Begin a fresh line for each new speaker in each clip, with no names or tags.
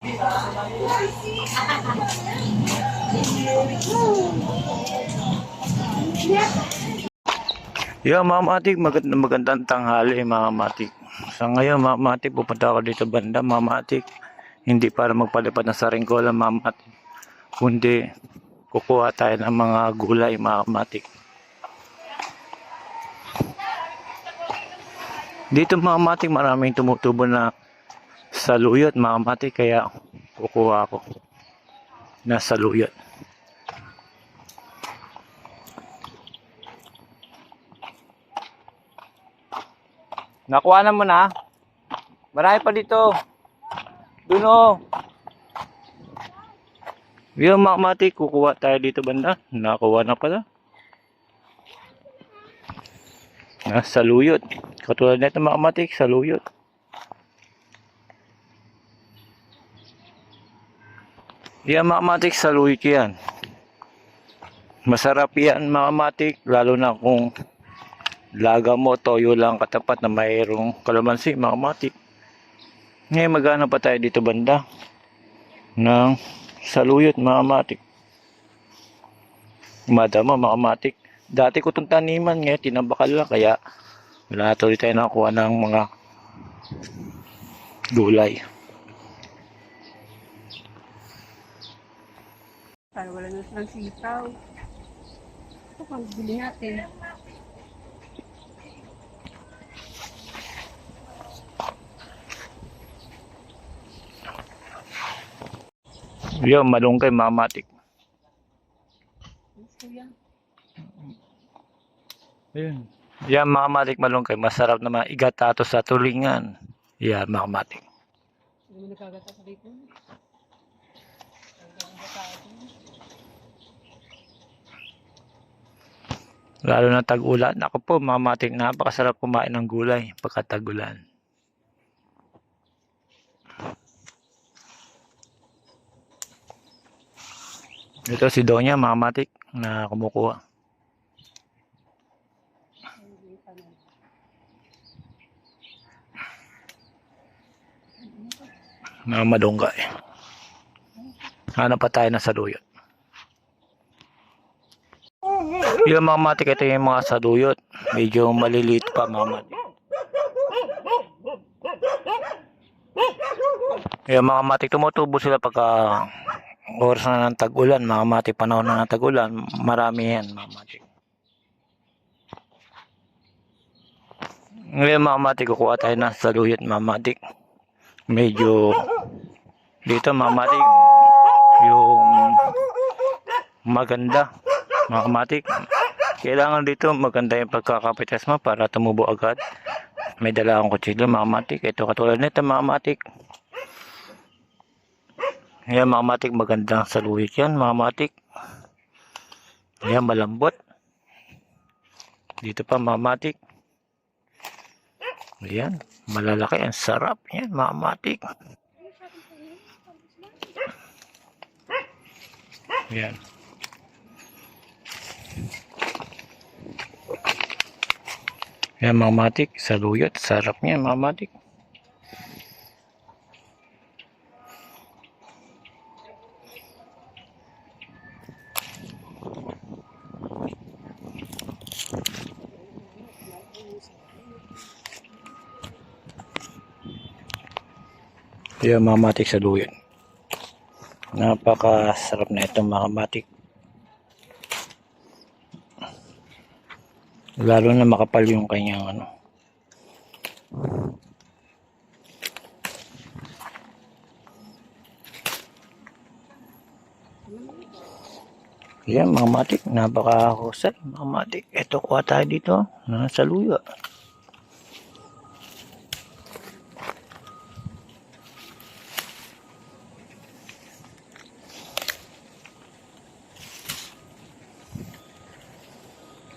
Yeah, mga matik, maganda, magandang tanghali mga matik. Sa ngayon mga matik, pupunta ako dito banda mga matik. Hindi para magpalipad ng saringgola mga matik. Kundi kukuha tayo ng mga gulay mga matik. Dito mga matik, maraming tumutubo na saluyot mga matik. Kaya kukuha ako na saluyot. Nakuha na mo na. Marami pa dito. Doon o. Yung makmati, kukuha tayo dito banda. Nakuha na pala. Nasa luyot. Katulad nito makmati, sa luyot. Yan makmatik sa luyot yan. Masarap yan makmatik, lalo na kung laga mo, toyo lang katapat na mayroong kalamansi, mga matik. Ngayon magana pa tayo dito banda ng saluyot, mga matik. Madama, mga matik. Dati ko itong taniman, ngayon tinabakal lang, kaya wala tuloy tayo nakakuha ng mga gulay.
Para wala na silang sitaw. Ito pang bili natin.
Yung malunggay, mga matik. Ayun. Yan, mga matik malunggay. Masarap naman igatato sa tulingan. Yan, mga matik.
Hindi mo nakagata sa dito.
Lalo na tag-ulan. Ako po, mga matik, napakasarap kumain ng gulay pagkatag-ulan. Ito si Donya, mga matik, na kumukuha. Na madunggay. Hanap pa tayo ng saluyot. Yung mga matik, ito yung mga saluyot. Medyo maliliit pa mga matik. Yung mga matik, tumutubo sila pagka oras na ng tag-ulan, mga matik, panahon na ng tag-ulan, marami yan mga matik. Ngayon mga matik, kukuha tayo ng saluyot mga matik. Medyo dito mga matik, yung maganda mga kamatik. Kailangan dito maganda yung pagkakapitas mo para tumubo agad. May dala akong kutsilyo mga kamatik. Ito katulad nito mga kamatik. Ayan mga kamatik, magandang saluyot yan mga kamatik. Ayan malambot. Dito pa mga kamatik. Ayan, malalaki. Ang sarap yan mga kamatik. Yan mga matik, saluyot, sarap niya mga matik. Yan mga matik saluyot. Napakasarap na itong mga Lalo na makapal yung kanyang ano. Yan mga matik, napakahusay mga matik. Ito kuha tayo dito, nasa luyo.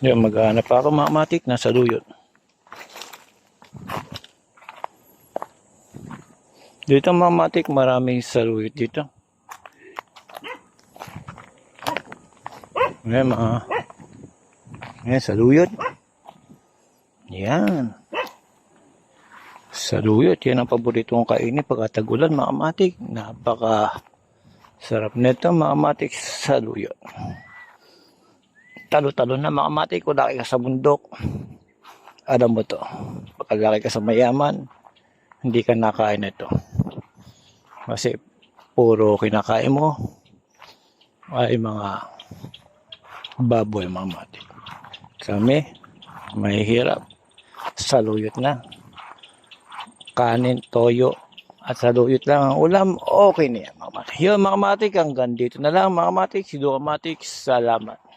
Yan, maghanap ako mga matik, nasa luyot. Dito mga matik, maraming saluyot dito. Yan mga, yan saluyot. Yan. Saluyot, yan ang paborito kong kainin pagkatagulan mga matik. Napaka sarap nito mga matik saluyot. Talo-talo na mga kung laki ka sa bundok. Alam mo to, pagkalaki ka sa mayaman, hindi ka nakain nito. Kasi puro kinakain mo ay mga baboy mga matik. Kami, mahihirap. Saluyot na kanin, toyo, at saluyot lang ang ulam, okay na yan mga matik. Yun mga hanggang dito na lang mga matik. Si Duka salamat.